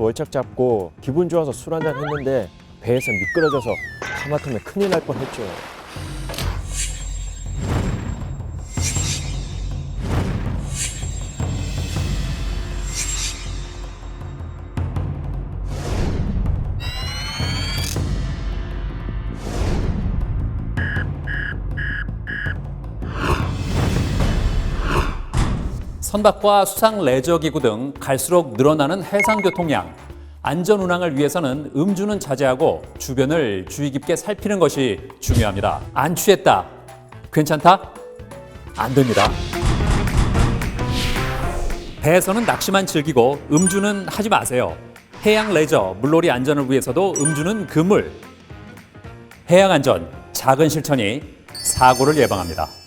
친구들한테 월척 잡고 기분 좋아서 술 한잔 했는데 배에서 미끄러져서 하마터면 큰일 날 뻔했죠. 선박과 수상 레저 기구 등 갈수록 늘어나는 해상 교통량. 안전 운항을 위해서는 음주는 자제하고 주변을 주의 깊게 살피는 것이 중요합니다. 안 취했다. 괜찮다? 안 됩니다. 배에서는 낚시만 즐기고 음주는 하지 마세요. 해양 레저, 물놀이 안전을 위해서도 음주는 금물. 해양 안전, 작은 실천이 사고를 예방합니다.